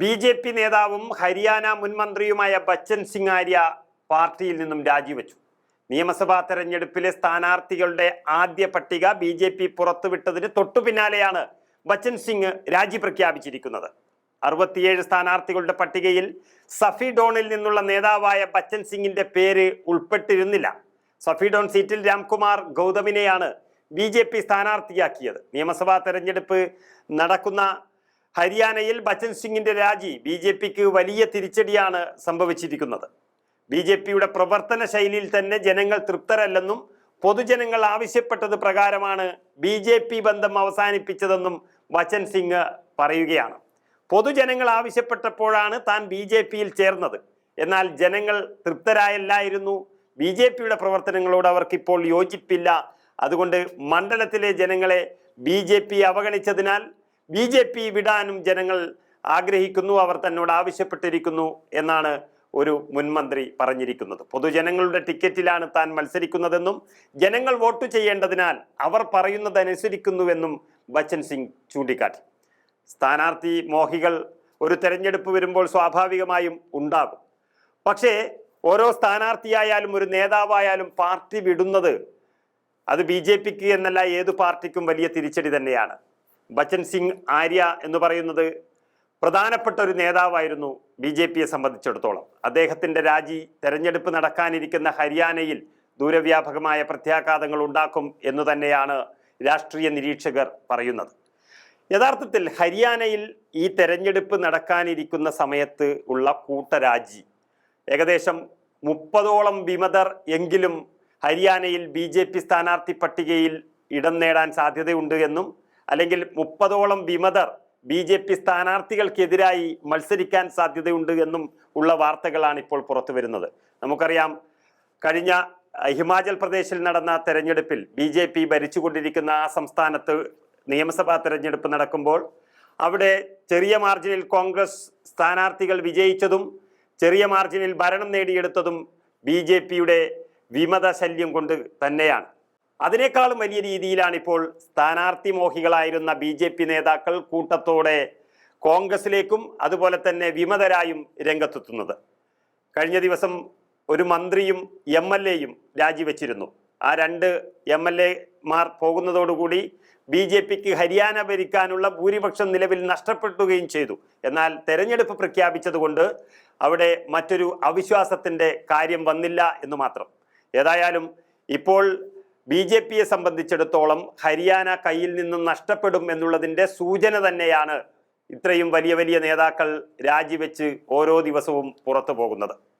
B J P നേതാവും ഹരിയാന മുൻ മന്ത്രിയുമായ ബച്ചൻ സിംഗ് ആര്യ പാർട്ടിയിൽ നിന്നും രാജിവെച്ചു. നിയമസഭാ തെരഞ്ഞെടുപ്പിലെ സ്ഥാനാർത്ഥികളുടെ ആദ്യ പട്ടിക ബി ജെ പി പുറത്തുവിട്ടതിന് തൊട്ടു പിന്നാലെയാണ് ബച്ചൻ സിംഗ് രാജി പ്രഖ്യാപിച്ചിരിക്കുന്നത്. അറുപത്തിയേഴ് സ്ഥാനാർത്ഥികളുടെ പട്ടികയിൽ സഫി ഡോണിൽ നിന്നുള്ള നേതാവായ ബച്ചൻ സിംഗിന്റെ പേര് ഉൾപ്പെട്ടിരുന്നില്ല. സഫി ഡോൺ സീറ്റിൽ രാംകുമാർ ഗൗതമിനെയാണ് ബി ജെ പി സ്ഥാനാർത്ഥിയാക്കിയത്. നിയമസഭാ തെരഞ്ഞെടുപ്പ് നടക്കുന്ന ഹരിയാനയിൽ ബച്ചൻ സിംഗിന്റെ രാജി ബി ജെ പിക്ക് വലിയ തിരിച്ചടിയാണ് സംഭവിച്ചിരിക്കുന്നത്. ബി ജെ പിയുടെ പ്രവർത്തന ശൈലിയിൽ തന്നെ ജനങ്ങൾ തൃപ്തരല്ലെന്നും പൊതുജനങ്ങൾ ആവശ്യപ്പെട്ടത് പ്രകാരമാണ് ബി ജെ പി ബന്ധം അവസാനിപ്പിച്ചതെന്നും ബച്ചൻ സിംഗ് പറയുകയാണ്. പൊതുജനങ്ങൾ ആവശ്യപ്പെട്ടപ്പോഴാണ് താൻ ബി ജെ പിയിൽ ചേർന്നത്. എന്നാൽ ജനങ്ങൾ തൃപ്തരായല്ലായിരുന്നു. ബി ജെ പിയുടെ പ്രവർത്തനങ്ങളോട് അവർക്കിപ്പോൾ യോജിപ്പില്ല. അതുകൊണ്ട് മണ്ഡലത്തിലെ ജനങ്ങളെ ബി ജെ പി അവഗണിച്ചതിനാൽ ബി ജെ പി വിടാനും ജനങ്ങൾ ആഗ്രഹിക്കുന്നു അവർ തന്നോട് ആവശ്യപ്പെട്ടിരിക്കുന്നു എന്നാണ് ഒരു മുൻമന്ത്രി പറഞ്ഞിരിക്കുന്നത്. പൊതുജനങ്ങളുടെ ടിക്കറ്റിലാണ് താൻ മത്സരിക്കുന്നതെന്നും ജനങ്ങൾ വോട്ട് ചെയ്യേണ്ടതിനാൽ അവർ പറയുന്നതനുസരിക്കുന്നുവെന്നും ബച്ചൻ സിംഗ് ചൂണ്ടിക്കാട്ടി. സ്ഥാനാർത്ഥി മോഹികൾ ഒരു തെരഞ്ഞെടുപ്പ് വരുമ്പോൾ സ്വാഭാവികമായും ഉണ്ടാകും. പക്ഷേ ഓരോ സ്ഥാനാർത്ഥിയായാലും ഒരു നേതാവായാലും പാർട്ടി വിടുന്നത് അത് ബി ജെ പിക്ക് എന്നല്ല ഏത് പാർട്ടിക്കും വലിയ തിരിച്ചടി തന്നെയാണ്. ബച്ചൻ സിംഗ് ആര്യ എന്ന് പറയുന്നത് പ്രധാനപ്പെട്ട ഒരു നേതാവായിരുന്നു ബി ജെ പിയെ സംബന്ധിച്ചിടത്തോളം. അദ്ദേഹത്തിന്റെ രാജി തെരഞ്ഞെടുപ്പ് നടക്കാനിരിക്കുന്ന ഹരിയാനയിൽ ദൂരവ്യാപകമായ പ്രത്യാഘാതങ്ങൾ ഉണ്ടാക്കും എന്ന് തന്നെയാണ് രാഷ്ട്രീയ നിരീക്ഷകർ പറയുന്നത്. യഥാർത്ഥത്തിൽ ഹരിയാനയിൽ ഈ തെരഞ്ഞെടുപ്പ് നടക്കാനിരിക്കുന്ന സമയത്ത് ഉള്ള കൂട്ടരാജി ഏകദേശം മുപ്പതോളം വിമതർ എങ്കിലും ഹരിയാനയിൽ ബി ജെ പി സ്ഥാനാർത്ഥി പട്ടികയിൽ ഇടം നേടാൻ സാധ്യതയുണ്ട് എന്നും അല്ലെങ്കിൽ മുപ്പതോളം വിമതർ ബി ജെ പി സ്ഥാനാർത്ഥികൾക്കെതിരായി മത്സരിക്കാൻ സാധ്യതയുണ്ട് എന്നും ഉള്ള വാർത്തകളാണ് ഇപ്പോൾ പുറത്തു വരുന്നത് നമുക്കറിയാം കഴിഞ്ഞ ഹിമാചൽ പ്രദേശിൽ നടന്ന തെരഞ്ഞെടുപ്പിൽ ബി ജെ പി ഭരിച്ചുകൊണ്ടിരിക്കുന്ന ആ സംസ്ഥാനത്ത് നിയമസഭാ തെരഞ്ഞെടുപ്പ് നടക്കുമ്പോൾ അവിടെ ചെറിയ മാർജിനിൽ കോൺഗ്രസ് സ്ഥാനാർത്ഥികൾ വിജയിച്ചതും ചെറിയ മാർജിനിൽ ഭരണം നേടിയെടുത്തതും ബി ജെ പിയുടെ വിമത ശല്യം കൊണ്ട് തന്നെയാണ്. അതിനേക്കാളും വലിയ രീതിയിലാണ് ഇപ്പോൾ സ്ഥാനാർത്ഥി മോഹികളായിരുന്ന ബി ജെ പി നേതാക്കൾ കൂട്ടത്തോടെ കോൺഗ്രസിലേക്കും അതുപോലെ തന്നെ വിമതരായും രംഗത്തെത്തുന്നത്. കഴിഞ്ഞ ദിവസം ഒരു മന്ത്രിയും എം എൽ എയും രാജിവെച്ചിരുന്നു. ആ രണ്ട് എം എൽ എമാർ പോകുന്നതോടുകൂടി ബി ജെ പിക്ക് ഹരിയാന ഭരിക്കാനുള്ള ഭൂരിപക്ഷം നിലവിൽ നഷ്ടപ്പെടുകയും ചെയ്തു. എന്നാൽ തെരഞ്ഞെടുപ്പ് പ്രഖ്യാപിച്ചതുകൊണ്ട് അവിടെ മറ്റൊരു അവിശ്വാസത്തിന്റെ കാര്യം വന്നില്ല എന്ന് മാത്രം. ഏതായാലും ഇപ്പോൾ ബി ജെ പിയെ സംബന്ധിച്ചിടത്തോളം ഹരിയാന കയ്യിൽ നിന്നും നഷ്ടപ്പെടും എന്നുള്ളതിന്റെ സൂചന തന്നെയാണ് ഇത്രയും വലിയ വലിയ നേതാക്കൾ രാജിവെച്ച് ഓരോ ദിവസവും പുറത്തു പോകുന്നത്.